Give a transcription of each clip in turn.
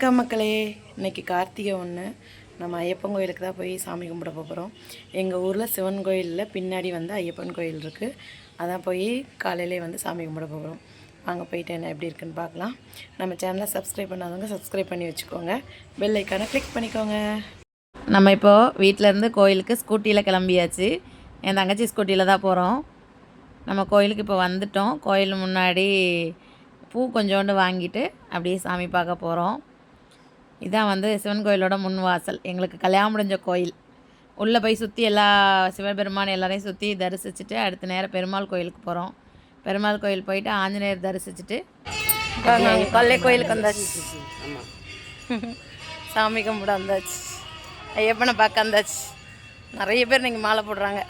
அக்கா மக்களே இன்னைக்கு கார்த்திகை ஒன்று நம்ம ஐயப்பன் கோயிலுக்கு தான் போய் சாமி கும்பிட போகிறோம் எங்கள் ஊரில் சிவன் கோயிலில் பின்னாடி வந்து ஐயப்பன் கோயில் இருக்குது அதான் போய் காலையிலே வந்து சாமி கும்பிட போகிறோம் வாங்க போயிட்டு என்ன எப்படி இருக்குன்னு பார்க்கலாம். நம்ம சேனலை சப்ஸ்கிரைப் பண்ணாதவங்க சப்ஸ்கிரைப் பண்ணி வச்சுக்கோங்க. பெல் ஐக்கானை கிளிக் பண்ணிக்கோங்க. நம்ம இப்போது வீட்டிலேருந்து கோயிலுக்கு ஸ்கூட்டியில் கிளம்பியாச்சு. என் தங்கச்சி ஸ்கூட்டியில் தான் போகிறோம் நம்ம கோயிலுக்கு இப்போ வந்துட்டோம். கோயில் முன்னாடி பூ கொஞ்சோண்டு வாங்கிட்டு அப்படியே சாமி பார்க்க போகிறோம் இதான் வந்து சிவன் கோயிலோட முன் வாசல். எங்களுக்கு கல்யாணம் முடிஞ்ச கோயில். உள்ளே போய் சுற்றி எல்லா சிவபெருமான் எல்லாரையும் சுற்றி தரிசிச்சுட்டு அடுத்த நேரம் பெருமாள் கோயிலுக்கு போகிறோம் பெருமாள் கோயில் போயிட்டு ஆஞ்சநேயர் தரிசிச்சுட்டு கொல்லை கோயிலுக்கு வந்தாச்சு. சாமி கும்பிட வந்தாச்சு. ஐயப்பனை பார்க்க வந்தாச்சு. நிறைய பேர் நீங்கள் மாலை போடுறாங்க.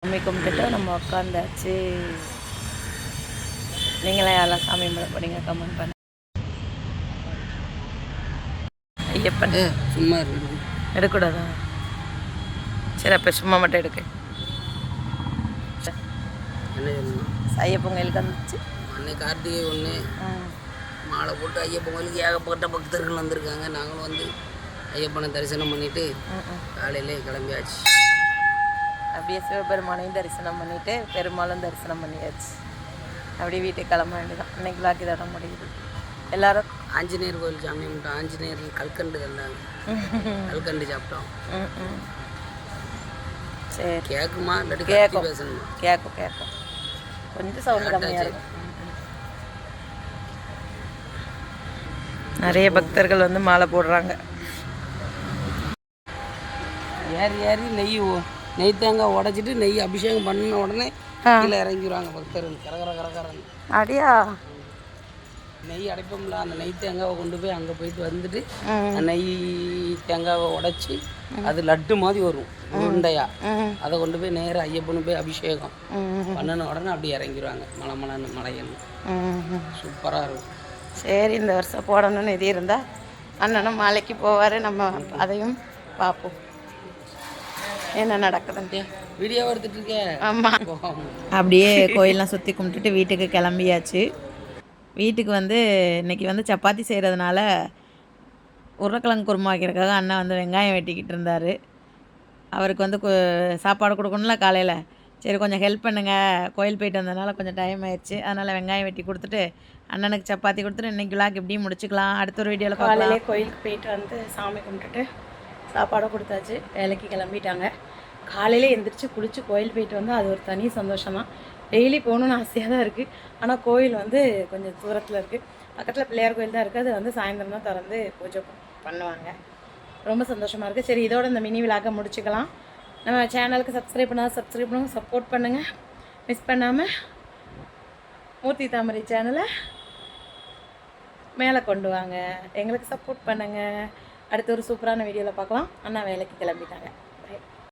சாமி கும்பிட்டுட்டு நம்ம உட்காந்தாச்சு நீங்களே யாரெல்லாம் சாமி கும்பிட போறீங்க? கமெண்ட் பண்ண ஐயப்பன். சும்மா இருக்கு எடுக்கூடாதா சரி அப்போ சும்மா மட்டும் எடுக்கு. ஐயப்பன் கோயிலுக்கு வந்துச்சு. அன்னை கார்த்திகை ஒன்று. மாலை போட்டு ஐயப்பன் கோயிலுக்கு ஏகப்பட்ட பக்தர்கள் வந்திருக்காங்க. நாங்களும் வந்து ஐயப்பனை தரிசனம் பண்ணிட்டு காலையிலே கிளம்பியாச்சு. அப்படியே சிவபெருமானையும் தரிசனம் பண்ணிட்டு பெருமாளும் தரிசனம் பண்ணியாச்சு. அப்படியே வீட்டுக்கு கிளம்ப வேண்டியதான் இன்னைக்கு விளாக்கி தர முடியுது. எல்லாரும்? ஆஞ்சநேயர் கோயில் சாமி கும்பிட்டோம். ஆஞ்சநேயர் கல்கண்டு தந்தாங்க. கல்கண்டு சாப்பிட்டோம். சரி. கேட்குமா இல்லாட்டி. கத்தி பேசணுமா? கேட்கும் கேட்கும் கொஞ்சம் சவுண்டு கம்மியாக இருக்கும். நிறைய பக்தர்கள் வந்து மாலை போடுறாங்க. ஏறி ஏறி நெய் நெய் தேங்காய் உடைச்சிட்டு நெய் அபிஷேகம் பண்ண உடனே கீழே இறங்கிடுவாங்க பக்தர்கள். கரகர கரகரன்னு. அப்படியா நெய் அடைப்போம்ல அந்த நெய் தேங்காவை கொண்டு போய் அங்கே போயிட்டு வந்துட்டு நெய் தேங்காவை உடைச்சி அது லட்டு மாதிரி வரும் உருண்டையா. அதை கொண்டு போய் நேராக ஐயப்பனு போய் அபிஷேகம் பண்ணின உடனே அப்படியே இறங்கிடுவாங்க மலை மலைன்னு மலையன்னு. சூப்பராக இருக்கும். சரி இந்த வருஷம் போடணும்னு இது இருந்தால் அண்ணனும் மாலைக்கு போவார் நம்ம அதையும் பார்ப்போம். என்ன நடக்குதுன்ட்டு வீடியோ எடுத்துட்டு இருக்கேன் ஆமாம் அப்படியே கோயிலெலாம் சுற்றி கும்பிட்டுட்டு வீட்டுக்கு கிளம்பியாச்சு. வீட்டுக்கு வந்து இன்னைக்கு வந்து சப்பாத்தி செய்கிறதுனால உருளைக்கிழங்கு குருமா வைக்கிறதுக்காக அண்ணன் வந்து வெங்காயம் வெட்டிக்கிட்டு இருந்தார். அவருக்கு வந்து கு- சாப்பாடு கொடுக்கணும்ல காலையில். சரி கொஞ்சம் ஹெல்ப் பண்ணுங்க. கோயில் போயிட்டு வந்ததுனால கொஞ்சம் டைம் ஆயிடுச்சு. அதனால் வெங்காயம் வெட்டி கொடுத்துட்டு அண்ணனுக்கு சப்பாத்தி கொடுத்துட்டு இன்னைக்கு விழாக்கு இப்படியும் முடிச்சுக்கலாம். அடுத்த ஒரு வீடியோவில் காலையிலே கோயிலுக்கு போயிட்டு வந்து சாமி கும்பிட்டுட்டு சாப்பாடை கொடுத்தாச்சு. வேலைக்கு கிளம்பிட்டாங்க. காலையில் எழுந்திரிச்சு குளித்து கோயில் போயிட்டு வந்தால் அது ஒரு தனி சந்தோஷம். தான் டெய்லி போகணுன்னு ஆசையாக தான் இருக்குது ஆனால் கோயில் வந்து கொஞ்சம் தூரத்தில் இருக்குது பக்கத்தில் பிள்ளையார் கோயில் தான் இருக்குது அது வந்து சாயந்தரம் தான் திறந்து பூஜை பண்ணுவாங்க. ரொம்ப சந்தோஷமாக இருக்குது சரி இதோட இந்த மினி விழாக்க முடிச்சுக்கலாம். நம்ம சேனலுக்கு சப்ஸ்கிரைப் பண்ணால் சப்ஸ்கிரைப் பண்ணுங்க. சப்போர்ட் பண்ணுங்கள் மிஸ் பண்ணாமல் மூர்த்தி தாமரை சேனலை மேலே கொண்டு வாங்க. எங்களுக்கு சப்போர்ட் பண்ணுங்கள் அடுத்த ஒரு சூப்பரான வீடியோவில் பார்க்கலாம். அண்ணா வேலைக்கு கிளம்பிட்டாங்க.